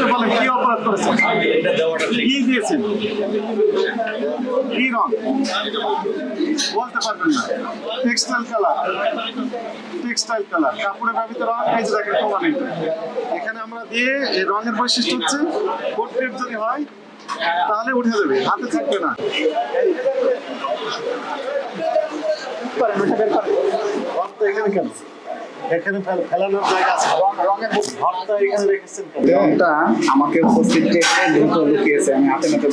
আপনি বলেন কি অপরাধ করেছেন কি দিয়েছেন কি রং? বলতে পারবেন না। Textile colour. Textile colour. কাপড়ের ব্যবহৃত রং এই যে দেখেন প্রমাণিত এখানে আমরা দিয়ে এই রঙের বৈশিষ্ট্য হচ্ছে পোর্ট্রেট যদি হয় তাহলে উঠে যাবে। হাতে থাকবে না। এখানে কেন এখানে ফেল- ফেলানোর জায়গা আছে। রঙের ঘরটা এখানে রেখেছেন কেন? আমাকে উপস্থিত রেখে দ্রুত লুকিয়েছে আমি হাতে নাতে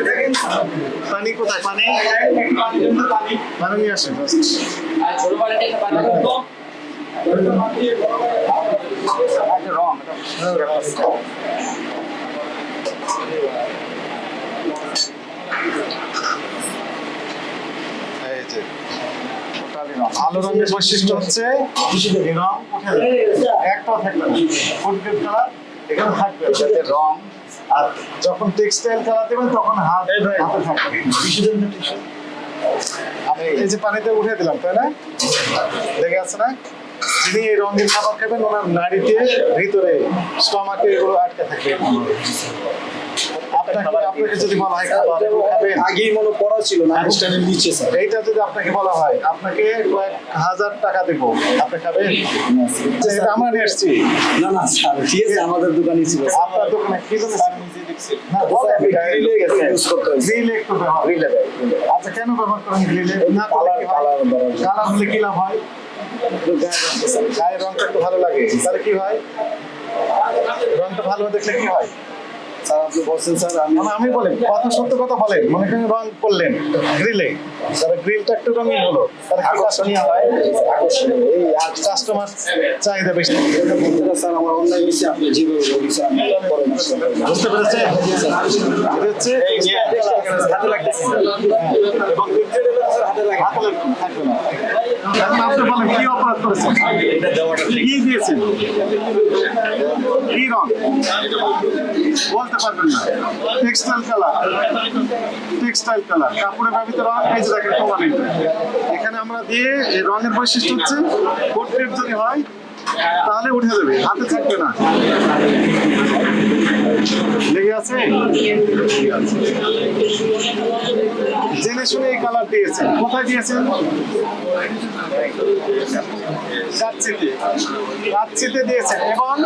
দেখেন। পানি কোথায়? পানি পানি। নিয়ে আসেন। আলো রঙের বৈশিষ্ট্য হচ্ছে রং আর যখন টেক্সটাইল কালার দেবেন তখন হাত হাতে থাকবে আমি এই যে পানিতে উঠে দিলাম, তাই না? লেগে আছে না? যিনি এই রঙের খাবার খাবেন ওনার নাড়িতে ভিতরে স্টমাকে এগুলো আটকে থাকবে আপনাকে আপনাকে যদি বলা হয় খাবেন। আগেই মনে পড়া ছিল না স্ট্যান্ডের নিচে স্যার। এইটা যদি আপনাকে বলা হয় আপনাকে কয়েক হাজার টাকা দেবো। আপনি খাবেন? এটা আমরা এসছি না না স্যার ঠিক আছে আমাদের দোকানে ছিল আপনার দোকানে কি জন্য না, বলেন, গ্রিলে গেছে ইউজ করতে হয়েছে গ্রিলে একটু ব্যবহার। গ্রিলে আচ্ছা কেন ব্যবহার করেন গ্রিলে? না করলে কালার কালার কালার হলে কি লাভ হয়? গায়ের রংটা একটু ভালো লাগে তাহলে কি হয় রংটা ভালো দেখলে কি হয় স্যার আপনি বলছেন স্যার আমি মানে আমি বলেন কথা সত্য কথা বলেন মনে করেন রং করলেন গ্রিলে তাহলে গ্রিলটা একটু রঙিন হলো তাহলে আকর্ষণীয় হয় আকর্ষণীয় এই আর কাস্টমার চাহিদা বেশি স্যার আমার অনলাইন এসে আপনি যেভাবে বলেছেন আমি পরামর্শ বুঝতে পেরেছেন এটা হচ্ছে হাতে লাগতেছে এবং হাতে লাগে হাতে লাগবে থাকবে না এখন আপনি করেছেন কি দিয়েছেন কি রং বলতে পারবেন না টেক্সটাইল কালার টেক্সটাইল কালার কাপড়ের ব্যবহৃত রং এই যে দেখেন প্রমাণিত এখানে আমরা দিয়ে রঙের বৈশিষ্ট্য হচ্ছে পোর্ট্রেট যদি হয় তাহলে উঠে যাবে হাতে থাকবে না লেগে লেগে আছে। শুনে এই কালার দিয়েছেন। কোথায় দিয়েছেন? কাচ্ছিতে কাচ্ছিতে দিয়েছেন। এবং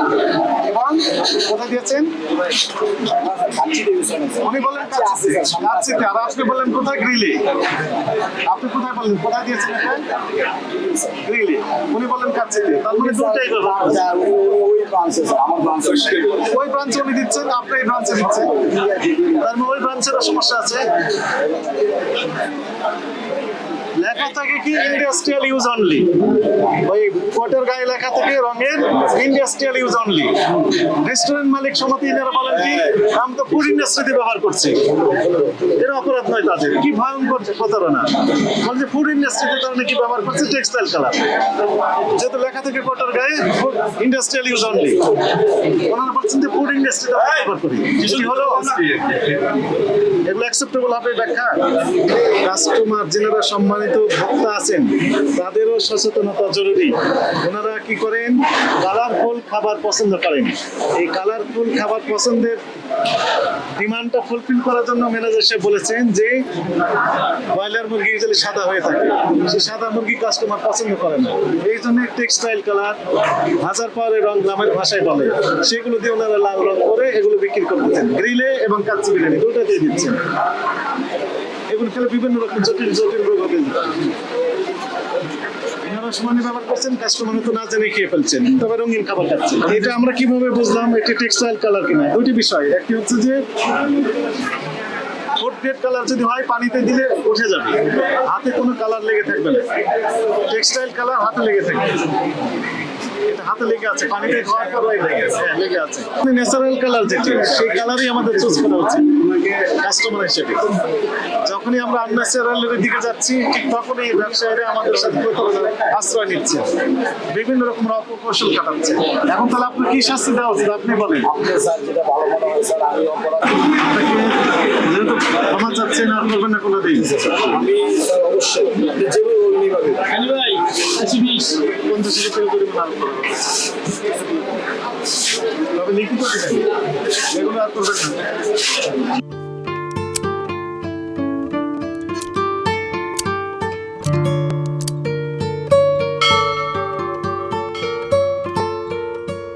এবং কোথায় দিয়েছেন? উনি বললেন কাচ্ছিতে আর আপনি বললেন কোথায়? গ্রিলে আপনি কোথায় বললেন? কোথায় দিয়েছেন গ্রিলে উনি বললেন কাচ্ছিতে তার মানে দুটাই ওই ব্রাঞ্চে উনি দিচ্ছেন, আপনি এই ব্রাঞ্চে দিচ্ছেন। তার মানে ওই ব্রাঞ্চেরও সমস্যা আছে। লেখা থাকে কি? ইন্ডাস্ট্রিয়াল ইউজ অনলি ওই কোটের গায়ে লেখা থাকে রঙের ইন্ডাস্ট্রিয়াল ইউজ অনলি রেস্টুরেন্ট মালিক সমিতি এনারা বলেন কি, আমি তো ফুড ইন্ডাস্ট্রিতে ব্যবহার করছি। এর অপরাধ নয় তাদের। কি ভয়ঙ্কর প্রতারণা। বলছে ফুড ইন্ডাস্ট্রিতে তারা নাকি ব্যবহার করছে টেক্সটাইল কালার যেহেতু লেখা থাকে কোটের গায়ে ইন্ডাস্ট্রিয়াল ইউজ অনলি ওনারা বলছেন যে ফুড ইন্ডাস্ট্রিতে ব্যবহার করি। কি হলো? এগুলো অ্যাকসেপ্টেবল হবে ব্যাখ্যা? কাস্টমার যারা সম্মানিত ভোক্তা আছেন, তাদেরও সচেতনতা জরুরি। ওনারা কি করেন? কালারফুল খাবার পছন্দ করেন। এই কালারফুল খাবার পছন্দের ডিমান্ডটা ফুলফিল করার জন্য ম্যানেজার সাহেব বলেছেন যে, ব্রয়লার মুরগি যদি সাদা হয়ে থাকে সেই সাদা মুরগি কাস্টমার পছন্দ করে না। এই জন্য টেক্সটাইল কালার হাজার পাওয়ারের রং গ্রামের ভাষায় বলে। সেগুলো দিয়ে ওনারা লাল রং করে এগুলো বিক্রি করতেছেন। গ্রিলে এবং কাচ্চি বিরিয়ানি দিয়ে দিচ্ছেন। এগুলো খেলে বিভিন্ন রকম জটিল জটিল রোগ হবে। ব্যবহার করছেন তো না জেনে খেয়ে ফেলছেন, তবে রঙিন খাবার খাচ্ছেন। এটা আমরা বুঝলাম? টেক্সটাইল কালার দুটি বিষয়। একটি হচ্ছে যে কালার যদি হয়, পানিতে দিলে উঠে যাবে। হাতে কোনো কালার লেগে থাকবে না। টেক্সটাইল কালার হাতে লেগে এটা হাতে লেগে আছে, পানিতে লেগে আছে। ন্যাচারাল কালার সেই কালারই আমাদের চুজ করা উচিত। কাস্টমার হিসেবে। যখনই আমরা আনন্যাচারালের দিকে যাচ্ছি ঠিক তখনই ব্যবসায়ীরা আমাদের সাথে আশ্রয় নিচ্ছে। বিভিন্ন রকম অপকৌশল কাটাচ্ছে এখন তাহলে আপনার কি শাস্তি দেওয়া উচিত? আপনি বলেন। আপনি স্যার যেটা ভালো মনে হয় স্যার আমি অপরাধ। আপনি কি না কোনো দিন আমি অবশ্যই। পঞ্চাশ টাকা করা। তবে লিখিত দিবেন। এগুলো আর করবেন না।